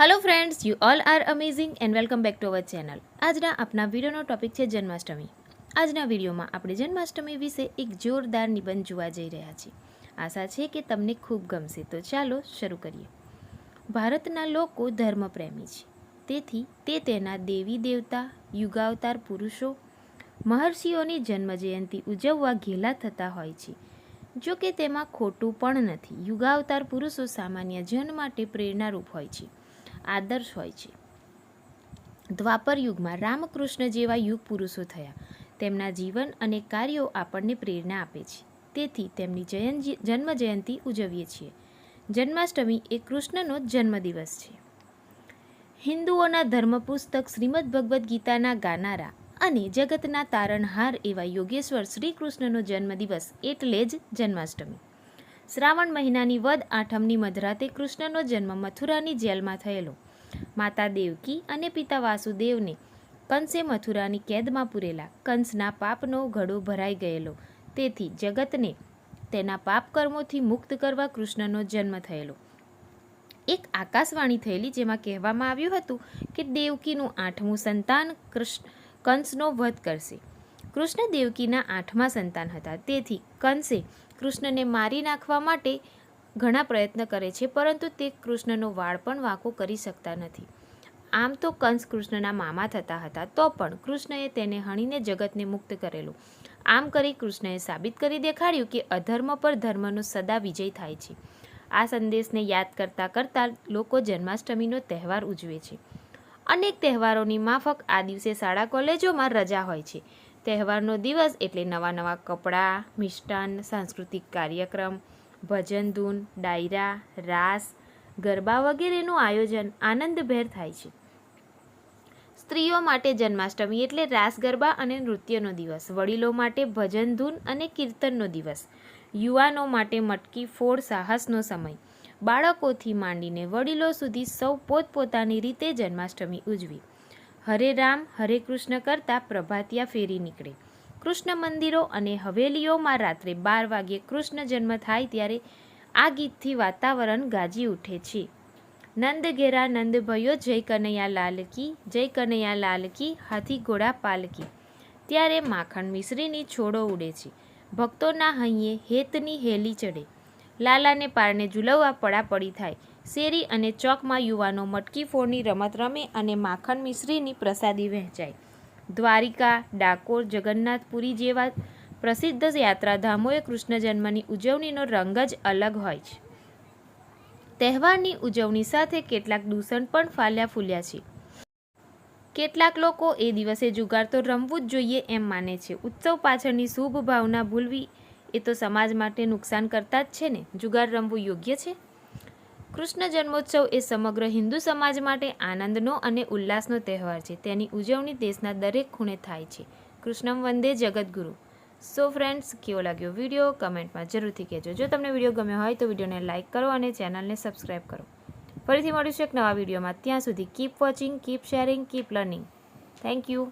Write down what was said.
Hello friends you all are amazing and welcome back to our channel આજના આપના વિડીયોનો topic છે જન્માષ્ટમી. આજના વિડીયોમાં આપણે જન્માષ્ટમી વિશે એક જોરદાર નિબંધ જોવા જઈ રહ્યા છીએ. આશા છે કે તમને ખૂબ ગમશે. તો ચાલો શરૂ કરીએ. ભારતના લોકો ધર્મપ્રેમી છે. તેથી તે તેના દેવી દેવતા, યુગાવતાર પુરુષો, મહર્ષિઓની જન્મજયંતિ ઉજવવા ઘેલા થતા હોય છે. જો કે તેમાં ખોટું પણ નથી. યુગાવતાર પુરુષો સામાન્ય જન માટે પ્રેરણારૂપ હોય છે. આદર્શ હોય છે. દ્વાપર યુગમાં રામકૃષ્ણ જેવા યુગ પુરુષો થયા. તેમના જીવન અને કાર્યો આપણને પ્રેરણા આપે છે. તેથી તેમની જન્મ જયંતિ ઉજવીએ છીએ. જન્માષ્ટમી એ કૃષ્ણનો જન્મદિવસ છે. હિન્દુઓના ધર્મપુસ્તક શ્રીમદ ભગવદ્ ગીતાના ગાનારા અને જગતના તારણહાર એવા યોગેશ્વર શ્રી કૃષ્ણનો જન્મદિવસ એટલે જ જન્માષ્ટમી. શ્રાવણ મહિનાની વદ આઠમની મધરાતે કૃષ્ણનો જન્મ મથુરાની જેલમાં થયેલો. માતા દેવકી અને પિતા વાસુદેવને કંસે મથુરાની કેદમાં પૂરેલા કંસના પાપનો ઘડો ભરાઈ ગયેલો. તેથી જગતને તેના પાપ કર્મોથી મુક્ત કરવા કૃષ્ણનો જન્મ થયેલો. એક આકાશવાણી થયેલી જેમાં કહેવામાં આવ્યું હતું કે દેવકીનું આઠમું સંતાન કૃષ્ણ કંસનો વધ કરશે. કૃષ્ણ દેવકીના આઠમા સંતાન હતા. તેથી કંસે કૃષ્ણને મારી નાખવા માટે ઘણા પ્રયત્ન કરે છે, પરંતુ તે કૃષ્ણનો વાળ પણ વાંકો કરી શકતા નથી. આમ તો કંસ કૃષ્ણના મામા થતા હતા, તો પણ કૃષ્ણએ તેને હણીને જગતને મુક્ત કરેલું. આમ કરી કૃષ્ણએ સાબિત કરી દેખાડ્યું કે અધર્મ પર ધર્મનો સદા વિજય થાય છે. આ સંદેશને યાદ કરતાં કરતાં લોકો જન્માષ્ટમીનો તહેવાર ઉજવે છે. અનેક તહેવારોની માફક આ દિવસે શાળા કોલેજોમાં રજા હોય છે. તહેવારનો દિવસ એટલે નવા નવા કપડાં, મિષ્ટાન, સાંસ્કૃતિક કાર્યક્રમ, ભજન ધૂન, ડાયરા, રાસ, ગરબા વગેરેનું આયોજન આનંદભેર થાય છે. સ્ત્રીઓ માટે જન્માષ્ટમી એટલે રાસ, ગરબા અને નૃત્યનો દિવસ. વડીલો માટે ભજન ધૂન અને કીર્તનનો દિવસ. યુવાનો માટે મટકી ફોડ સાહસનો સમય. બાળકોથી માંડીને વડીલો સુધી સૌ પોતપોતાની રીતે જન્માષ્ટમી ઉજવી. હરે રામ, હરે કૃષ્ણ કરતાં પ્રભાતિયા ફેરી નીકળે. કૃષ્ણ મંદિરો અને હવેલીઓમાં રાત્રે બાર વાગ્યે કૃષ્ણ જન્મ થાય ત્યારે આ ગીતથી વાતાવરણ ગાજી ઉઠે છે. નંદ ઘેરા નંદ ભયો, જય કનૈયા લાલ કી, જય કનૈયા લાલ કી, હાથી ઘોડા પાલકી ત્યારે માખણ મિશ્રીની છોડો ઉડે છે. ભક્તોના હૈયે હેતની હેલી ચડે. લાલાને પારણે ઝૂલવવા પડાપડી થાય. શેરી અને ચોકમાં યુવાનો મટકી ફોડની રમત રમે અને માખણ મિશ્રીની પ્રસાદી વહેંચાય. દ્વારિકા, ડાકોર, જગન્નાથપુરી જેવા પ્રસિદ્ધ યાત્રાધામોએ કૃષ્ણ જન્મની ઉજવણીનો રંગ જ અલગ હોય છે. તહેવારની ઉજવણી સાથે કેટલાક દૂષણ પણ ફાલ્યા ફૂલ્યા છે. કેટલાક લોકો એ દિવસે જુગાર તો રમવું જ જોઈએ એમ માને છે. ઉત્સવ પાછળની શુભ ભાવના ભૂલવી એ તો સમાજ માટે નુકસાન કરતા જ છે ને? જુગાર રમવું યોગ્ય છે? કૃષ્ણ જન્મોત્સવ એ સમગ્ર હિન્દુ સમાજ માટે આનંદનો અને ઉલ્લાસનો તહેવાર છે. તેની ઉજવણી દેશના દરેક ખૂણે થાય છે. કૃષ્ણમ વંદે જગતગુરુ સો ફ્રેન્ડ્સ કેવો લાગ્યો વીડિયો કમેન્ટમાં જરૂરથી કહેજો. જો તમને વીડિયો ગમ્યો હોય તો વિડીયોને લાઇક કરો અને ચેનલને સબસ્ક્રાઈબ કરો. ફરીથી મળીશું એક નવા વિડીયોમાં ત્યાં સુધી keep watching keep sharing keep learning thank you